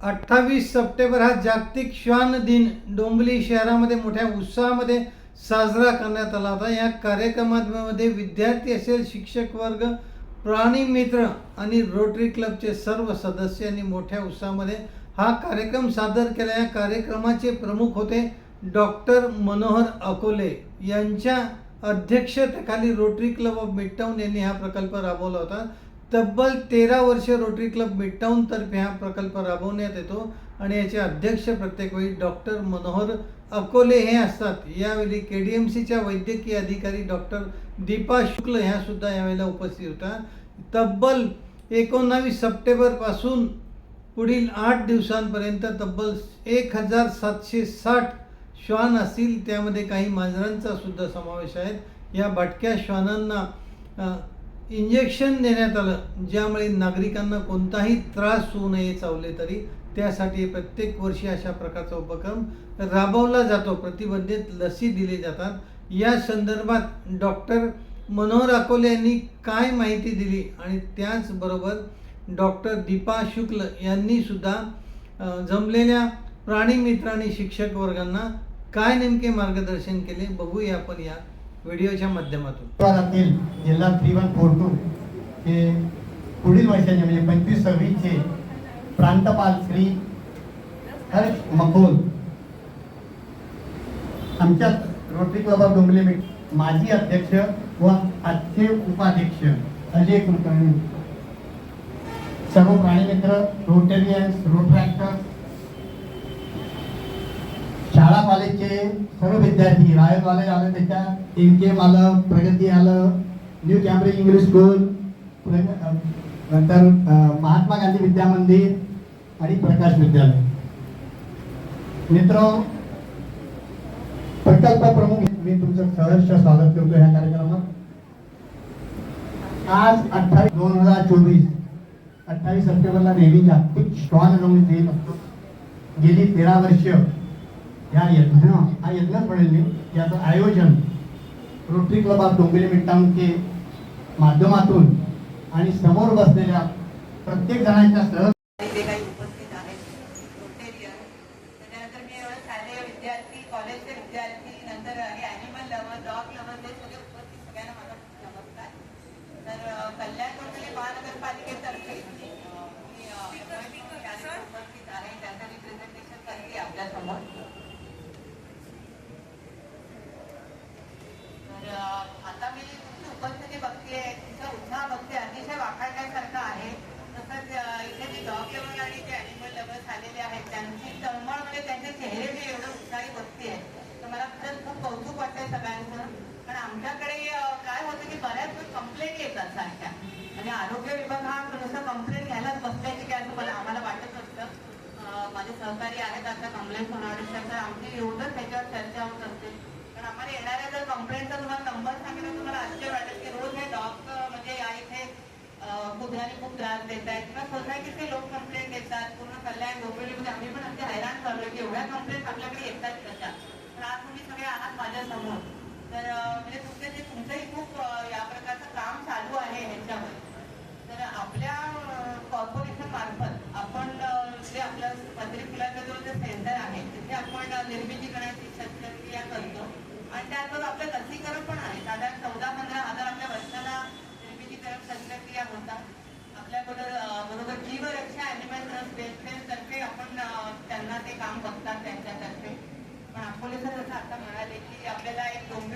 अठ्ठावीस सप्टेंबर हा जागतिक श्वान दिन. डोंबली शहरामध्ये मोठ्या उत्साहामध्ये साजरा करण्यात आला होता. या कार्यक्रमामध्ये विद्यार्थी असेल शिक्षक वर्ग प्राणी मित्र आणि रोटरी क्लबचे सर्व सदस्य यांनी मोठ्या उत्साहामध्ये हा कार्यक्रम सादर केला. या कार्यक्रमाचे प्रमुख होते डॉक्टर मनोहर अकोले. यांच्या अध्यक्षतेखाली रोटरी क्लब ऑफ मिडटाऊन यांनी हा प्रकल्प राबवला होता. तब्बल तेरा वर्ष रोटरी क्लब मिडटाऊनतर्फे हा प्रकल्प राबवण्यात येतो आणि याचे अध्यक्ष प्रत्येक वेळी डॉक्टर मनोहर अकोले हे असतात. यावेळी के डी एम सीच्या वैद्यकीय अधिकारी डॉक्टर दीपा शुक्ल ह्या सुद्धा यावेळेला उपस्थित होत्या तब्बल एकोणावीस सप्टेंबरपासून पुढील आठ दिवसांपर्यंत तब्बल एक हजार सातशे साठ श्वान असतील. त्यामध्ये काही मांजरांचा सुद्धा समावेश आहे. या भटक्या श्वानांना इंजेक्शन देण्यात आलं. ज्यामुळे नागरिकांना कोणताही त्रास होऊ नये चावले तरी त्यासाठी प्रत्येक वर्षी अशा प्रकारचा उपक्रम राबवला जातो. प्रतिबंधित लसी दिले जातात. या संदर्भात डॉक्टर मनोहर अकोले यांनी काय माहिती दिली आणि त्याचबरोबर डॉक्टर दीपा शुक्ल यांनी सुद्धा अ, जमलेल्या प्राणीमित्र आणि शिक्षक वर्गांना काय नेमके मार्गदर्शन केले बघूया आपण या व्हिडिओच्या माध्यमातून. विभागातील जिल्हा थ्री वन फोर टू हे पुढील वर्षाचे म्हणजे पंचवीस सव्वीसचे प्रांतपाल श्री हर्ष मकोल आमच्या रोटरी क्लब ऑफ डोंबिवली माजी अध्यक्ष व आजचे उपाध्यक्ष अजय कुलकर्णी. सर्व प्राणीमित्र रोटेरियन्स रोट्रॅक्टर्स शाळा कॉलेजचे सर्व विद्यार्थी रायल कॉलेज आलं त्याच्या एम के एम आलं प्रगती आलं न्यू कॅम्ब्रिज इंग्लिश स्कूल नंतर महात्मा गांधी विद्या मंदिर आणि प्रकाश विद्यालय. मित्र प्रकल्प प्रमुख मी तुमचं सहर्ष स्वागत करतो ह्या कार्यक्रमात. आज अठ्ठावीस दोन हजार चोवीस अठ्ठावीस सप्टेंबरला नेहमी जागतिक श्वान नोंद दिन असतो. गेली तेरा वर्ष या यज्ञ हा यज्ञ म्हणेल याचं आयोजन रोटरी क्लब ऑफ डोंबिवली मिडटाऊनचे माध्यमातून आणि समोर बसलेल्या प्रत्येक जणांच्या सह विद्यार्थी कॉलेजचे विद्यार्थी नंतर आणि ॲनिमल लवर डॉग लवर ते सगळे उपस्थित सगळ्यांना माझा नमस्कार तर अ, कल्याण कोथळे महानगरपालिकेतर्फे अ, मी अ, यादीत उपस्थित आहे त्याचं रिप्रेझेंटेशन करते आपल्यासमोर तर अ, आता मी तुमची उपस्थिती बघते तुमचा उत्साह बघते अतिशय वाखाणण्यासारखा आहे. तसंच इथे जे डॉग लेवल आणि जे अॅनिमल लेवल्स आलेले आहेत त्यांची तळमळ म्हणजे त्यांचे चेहरे जे एवढं उत्साही बघते तर मला खरंच खूप कौतुक वाटतंय सगळ्यांचं. पण आमच्याकडे काय होतं की बऱ्याच कंप्लेंट येतात सारख्या. म्हणजे आरोग्य विभाग हा नुसतं कंप्लेंट घ्यायलाच बसल्याची काय असं मला आम्हाला वाटत असतं माझे सहकारी आहेत आता कंप्लेंट होणार तर आमची एवढंच त्याच्यावर चर्चा होत असते. पण आम्हाला येणाऱ्या जर कंप्लेंटचा तुम्हाला नंबर सांगितलं तुम्हाला आश्चर्य वाटेल की रोज हे डॉग म्हणजे या इथे कुत्र्याने खूप त्रास देत आहेत. किंवा सोसायटीचे लोक कंप्लेंट देतात पूर्ण कल्याण डोंबिवलीमध्ये म्हणजे आम्ही पण अगदी हैराण झालोय की एवढ्या कंप्लेंट आपल्याकडे येतात कशा? तर आज तुम्ही सगळे आहात माझ्यासमोर. तर म्हणजे तुमचे जे तुमचंही खूप या प्रकारचं काम चालू आहे ह्याच्यावर तर आपल्या कॉर्पोरेशन मार्फत आपण जे आपलं पत्रिक फुलाचा जो जे सेंटर आहे तिथे आपण निर्मिती आणि त्याचबरोबर आपलं लसीकरण पण आहे. साधारण चौदा पंधरा हजार आपल्या वर्षाला निर्मितीकरण शस्त्रक्रिया होतात. आपल्याकडं बरोबर जीवरक्षा ॲनिमल वेलफेअर तर्फे आपण त्यांना ते काम बघतात त्यांच्यातर्फे. पण अकोले सर जसं आता म्हणाले की आपल्याला एक दोन